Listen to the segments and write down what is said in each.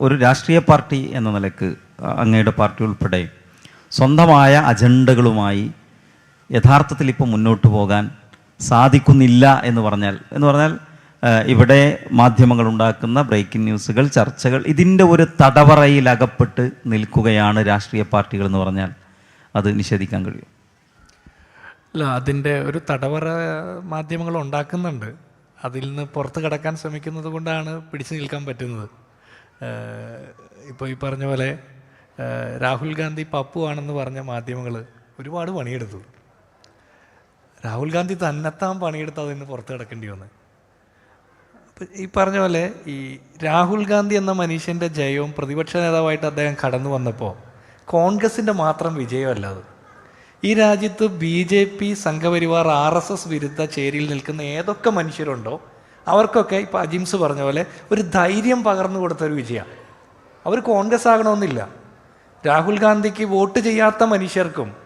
ഒരു രാഷ്ട്രീയ പാർട്ടി എന്ന നിലയ്ക്ക് അങ്ങയുടെ പാർട്ടി ഉൾപ്പെടെ സ്വന്തമായ അജണ്ടകളുമായി യഥാർത്ഥത്തിൽ ഇപ്പോൾ മുന്നോട്ട് പോകാൻ സാധിക്കുന്നില്ല എന്ന് പറഞ്ഞാൽ എന്ന് പറഞ്ഞാൽ ഇവിടെ മാധ്യമങ്ങൾ ഉണ്ടാക്കുന്ന ബ്രേക്കിംഗ് ന്യൂസുകൾ ചർച്ചകൾ ഇതിന്റെ ഒരു തടവറയിൽ അകപ്പെട്ട് നിൽക്കുകയാണ് രാഷ്ട്രീയ പാർട്ടികൾ എന്ന് പറഞ്ഞാൽ അത് നിഷേധിക്കാൻ കഴിയും. അല്ല അതിന്റെ ഒരു തടവറ മാധ്യമങ്ങൾ ഉണ്ടാക്കുന്നുണ്ട്. അതിൽ നിന്ന് പുറത്ത് കടക്കാൻ ശ്രമിക്കുന്നത് കൊണ്ടാണ് പിടിച്ചു നിൽക്കാൻ പറ്റുന്നത്. ഇപ്പോൾ ഈ പറഞ്ഞ പോലെ രാഹുൽ ഗാന്ധി പപ്പു ആണെന്ന് പറഞ്ഞ മാധ്യമങ്ങൾ ഒരുപാട് പണിയെടുത്തു. രാഹുൽ ഗാന്ധി തന്നെത്താൻ പണിയെടുത്ത് അതിന് പുറത്ത് കിടക്കേണ്ടി വന്നു. അപ്പം ഈ പറഞ്ഞ പോലെ ഈ രാഹുൽ ഗാന്ധി എന്ന മനുഷ്യന്റെ ജയവും പ്രതിപക്ഷ നേതാവായിട്ട് അദ്ദേഹം കടന്നു വന്നപ്പോൾ കോൺഗ്രസിന്റെ മാത്രം വിജയമല്ല അത്. ഈ രാജ്യത്ത് B J P Sangh Parivar R S S വിരുദ്ധ ചേരിയിൽ നിൽക്കുന്ന ഏതൊക്കെ മനുഷ്യരുണ്ടോ അവർക്കൊക്കെ ഇപ്പോൾ അജിംസ് പറഞ്ഞ പോലെ ഒരു ധൈര്യം പകർന്നു കൊടുത്ത ഒരു വിജയമാണ് അവർ കോൺഗ്രസ് ആകണമെന്നില്ല. രാഹുൽ ഗാന്ധിക്ക് വോട്ട് ചെയ്യാത്ത മനുഷ്യർക്കും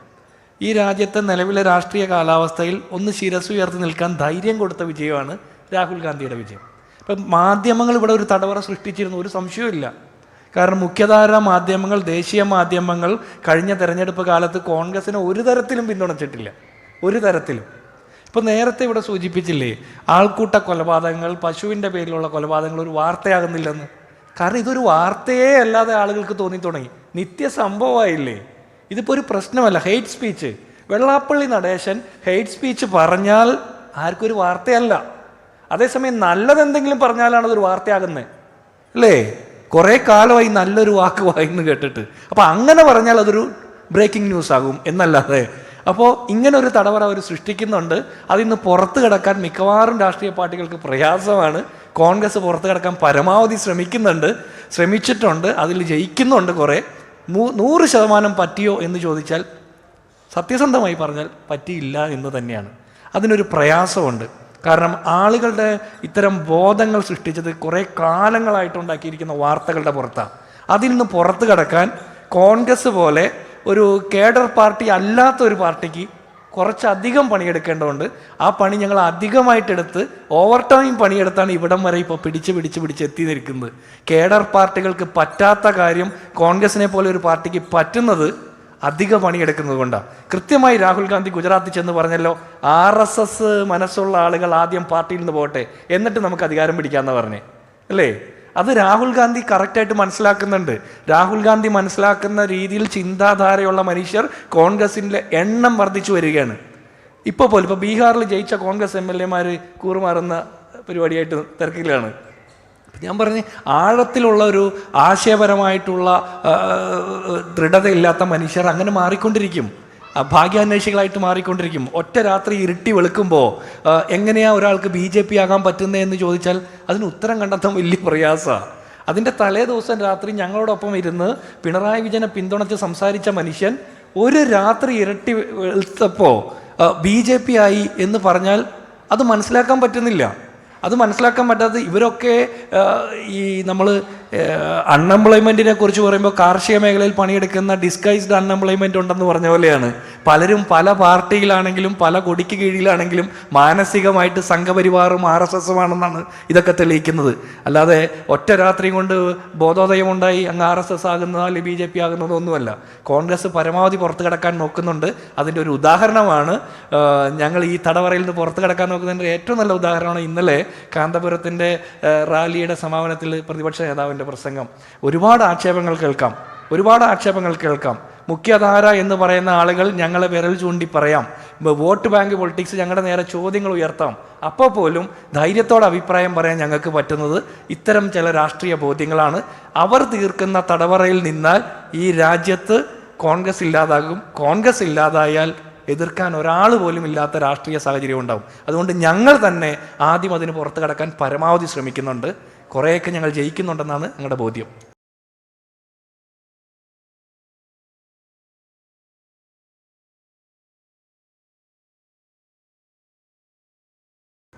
ഈ രാജ്യത്തെ നിലവിലെ രാഷ്ട്രീയ കാലാവസ്ഥയിൽ ഒന്ന് ശിരസ് ഉയർത്തി നിൽക്കാൻ ധൈര്യം കൊടുത്ത വിജയമാണ് രാഹുൽ ഗാന്ധിയുടെ വിജയം. ഇപ്പം മാധ്യമങ്ങൾ ഇവിടെ ഒരു തടവറ സൃഷ്ടിച്ചിരുന്നു ഒരു സംശയവുമില്ല. കാരണം മുഖ്യധാര മാധ്യമങ്ങൾ ദേശീയ മാധ്യമങ്ങൾ കഴിഞ്ഞ തെരഞ്ഞെടുപ്പ് കാലത്ത് കോൺഗ്രസിനെ ഒരു തരത്തിലും പിന്തുണച്ചിട്ടില്ല. ഒരു തരത്തിലും. ഇപ്പം നേരത്തെ ഇവിടെ സൂചിപ്പിച്ചില്ലേ ആൾക്കൂട്ട കൊലപാതകങ്ങൾ പശുവിന്റെ പേരിലുള്ള കൊലപാതകങ്ങൾ ഒരു വാർത്തയാകുന്നില്ലെന്ന്. കാരണം ഇതൊരു വാർത്തയേ അല്ലാതെ ആളുകൾക്ക് തോന്നി തുടങ്ങി നിത്യ സംഭവമായില്ലേ ഇതിപ്പോൾ ഒരു പ്രശ്നമല്ല hate speech. Vellappally Natesan hate speech പറഞ്ഞാൽ ആർക്കൊരു വാർത്തയല്ല. അതേസമയം നല്ലതെന്തെങ്കിലും പറഞ്ഞാലാണ് അതൊരു വാർത്തയാകുന്നത് അല്ലേ? കുറേ കാലമായി നല്ലൊരു വാക്ക് വായിന്ന് കേട്ടിട്ട്. അപ്പോൾ അങ്ങനെ പറഞ്ഞാൽ അതൊരു ബ്രേക്കിംഗ് ന്യൂസ് ആകും എന്നല്ലാതെ അപ്പോൾ ഇങ്ങനെ ഒരു തടവറ അവർ സൃഷ്ടിക്കുന്നുണ്ട്. അതിന്ന് പുറത്ത് കിടക്കാൻ മിക്കവാറും രാഷ്ട്രീയ പാർട്ടികൾക്ക് പ്രയാസമാണ്. കോൺഗ്രസ് പുറത്ത് കിടക്കാൻ പരമാവധി ശ്രമിക്കുന്നുണ്ട്. ശ്രമിച്ചിട്ടുണ്ട്. അതിൽ ജയിക്കുന്നുണ്ട് കുറേ. നൂ- നൂറ് ശതമാനം പറ്റിയോ എന്ന് ചോദിച്ചാൽ സത്യസന്ധമായി പറഞ്ഞാൽ പറ്റിയില്ല എന്ന് തന്നെയാണ്. അതിനൊരു പ്രയാസമുണ്ട്. കാരണം ആളുകളുടെ ഇത്തരം ബോധങ്ങൾ സൃഷ്ടിച്ചത് കുറേ കാലങ്ങളായിട്ടുണ്ടാക്കിയിരിക്കുന്ന വാർത്തകളുടെ പുറത്താണ് അതിൽ നിന്ന് പുറത്ത് കിടക്കാൻ കോൺഗ്രസ് പോലെ ഒരു കേഡർ പാർട്ടി അല്ലാത്ത ഒരു പാർട്ടിക്ക് കുറച്ചധികം പണിയെടുക്കേണ്ടതുണ്ട്. ആ പണി ഞങ്ങൾ അധികമായിട്ടെടുത്ത് ഓവർ ടൈം പണിയെടുത്താണ് ഇവിടം വരെ ഇപ്പോൾ പിടിച്ച് പിടിച്ച് പിടിച്ച് എത്തി നിൽക്കുന്നത് കേഡർ പാർട്ടികൾക്ക് പറ്റാത്ത കാര്യം കോൺഗ്രസിനെ പോലെ ഒരു പാർട്ടിക്ക് പറ്റുന്നത് അധിക പണിയെടുക്കുന്നത് കൊണ്ടാണ്. കൃത്യമായി രാഹുൽ ഗാന്ധി ഗുജറാത്തിൽ ചെന്ന് പറഞ്ഞല്ലോ ആർ എസ് എസ് മനസ്സുള്ള ആളുകൾ ആദ്യം പാർട്ടിയിൽ നിന്ന് പോട്ടെ എന്നിട്ട് നമുക്ക് അധികാരം പിടിക്കാമെന്ന് പറഞ്ഞേ. അല്ലേ? അത് രാഹുൽ ഗാന്ധി കറക്റ്റായിട്ട് മനസ്സിലാക്കുന്നുണ്ട്. രാഹുൽ ഗാന്ധി മനസ്സിലാക്കുന്ന രീതിയിൽ ചിന്താധാരയുള്ള മനുഷ്യർ കോൺഗ്രസിന്റെ എണ്ണം വർദ്ധിച്ചു വരികയാണ്. ഇപ്പോൾ പോലും ഇപ്പോൾ ബീഹാറിൽ ജയിച്ച കോൺഗ്രസ് എം എൽ എമാർ കൂറുമാറുന്ന പരിപാടിയായിട്ട് തിരക്കിലാണ്. ഞാൻ പറഞ്ഞ് ആഴത്തിലുള്ള ഒരു ആശയപരമായിട്ടുള്ള ദൃഢതയില്ലാത്ത മനുഷ്യർ അങ്ങനെ മാറിക്കൊണ്ടിരിക്കും. ഭാഗ്യാന്വേഷികളായിട്ട് മാറിക്കൊണ്ടിരിക്കും. ഒറ്റ രാത്രി ഇരുട്ടി വെളുക്കുമ്പോൾ എങ്ങനെയാ ഒരാൾക്ക് ബി ജെ പി ആകാൻ പറ്റുന്നതെന്ന് ചോദിച്ചാൽ അതിന് ഉത്തരം കണ്ടെത്താൻ വലിയ പ്രയാസമാണ് അതിന്റെ തലേ ദിവസം രാത്രി ഞങ്ങളോടൊപ്പം ഇരുന്ന് പിണറായി വിജയനെ പിന്തുണച്ച് സംസാരിച്ച മനുഷ്യൻ ഒരു രാത്രി ഇരട്ടി വെളുത്തപ്പോൾ ബി ജെ പി ആയി എന്ന് പറഞ്ഞാൽ അത് മനസ്സിലാക്കാൻ പറ്റുന്നില്ല. അത് മനസ്സിലാക്കാൻ പറ്റാത്ത ഇവരൊക്കെ ഈ നമ്മൾ അൺഎംപ്ലോയ്മെന്റിനെ കുറിച്ച് പറയുമ്പോൾ കാർഷിക മേഖലയിൽ പണിയെടുക്കുന്ന ഡിസ്ഗൈസ്ഡ് അൺഎംപ്ലോയ്മെന്റ് ഉണ്ടെന്ന് പറഞ്ഞ പോലെയാണ്. പലരും പല പാർട്ടിയിലാണെങ്കിലും പല കൊടിക്ക് കീഴിലാണെങ്കിലും മാനസികമായിട്ട് സംഘപരിവാറും ആർ എസ് എസുമാണെന്നാണ് ഇതൊക്കെ തെളിയിക്കുന്നത്. അല്ലാതെ ഒറ്റ രാത്രി കൊണ്ട് ബോധോദയമുണ്ടായി അങ്ങ് ആർ എസ് എസ് ആകുന്നതോ അല്ലെങ്കിൽ ബി ജെ പി ആകുന്നതോ ഒന്നുമല്ല. കോൺഗ്രസ് പരമാവധി പുറത്തു കിടക്കാൻ നോക്കുന്നുണ്ട്. അതിന്റെ ഒരു ഉദാഹരണമാണ് ഞങ്ങൾ ഈ തടവറയിൽ നിന്ന് പുറത്ത് കിടക്കാൻ നോക്കുന്നതിന്റെ ഏറ്റവും നല്ല ഉദാഹരണമാണ് ഇന്നലെ കാന്തപുരത്തിന്റെ റാലിയുടെ സമാപനത്തിൽ പ്രതിപക്ഷ നേതാവിന്റെ പ്രസംഗം. ഒരുപാട് ആക്ഷേപങ്ങൾ കേൾക്കാം. ഒരുപാട് ആക്ഷേപങ്ങൾ കേൾക്കാം. മുഖ്യധാര എന്ന് പറയുന്ന ആളുകൾ ഞങ്ങളെ വിരൽ ചൂണ്ടി പറയാം. വോട്ട് ബാങ്ക് പൊളിറ്റിക്സ് ഞങ്ങളുടെ നേരെ ചോദ്യങ്ങൾ ഉയർത്താം. അപ്പോൾ പോലും ധൈര്യത്തോടെ അഭിപ്രായം പറയാൻ ഞങ്ങൾക്ക് പറ്റുന്നത് ഇത്തരം ചില രാഷ്ട്രീയ ബോധ്യങ്ങളാണ്. അവർ തീർക്കുന്ന തടവറയിൽ നിന്നാൽ ഈ രാജ്യത്ത് കോൺഗ്രസ് ഇല്ലാതാകും. കോൺഗ്രസ് ഇല്ലാതായാൽ എതിർക്കാൻ ഒരാൾ പോലും ഇല്ലാത്ത രാഷ്ട്രീയ സാഹചര്യം ഉണ്ടാവും. അതുകൊണ്ട് ഞങ്ങൾ തന്നെ ആദ്യം അതിന് പുറത്ത് കടക്കാൻ പരമാവധി ശ്രമിക്കുന്നുണ്ട്. കുറേയൊക്കെ ഞങ്ങൾ ജയിക്കുന്നുണ്ടെന്നാണ് ഞങ്ങളുടെ ബോധ്യം.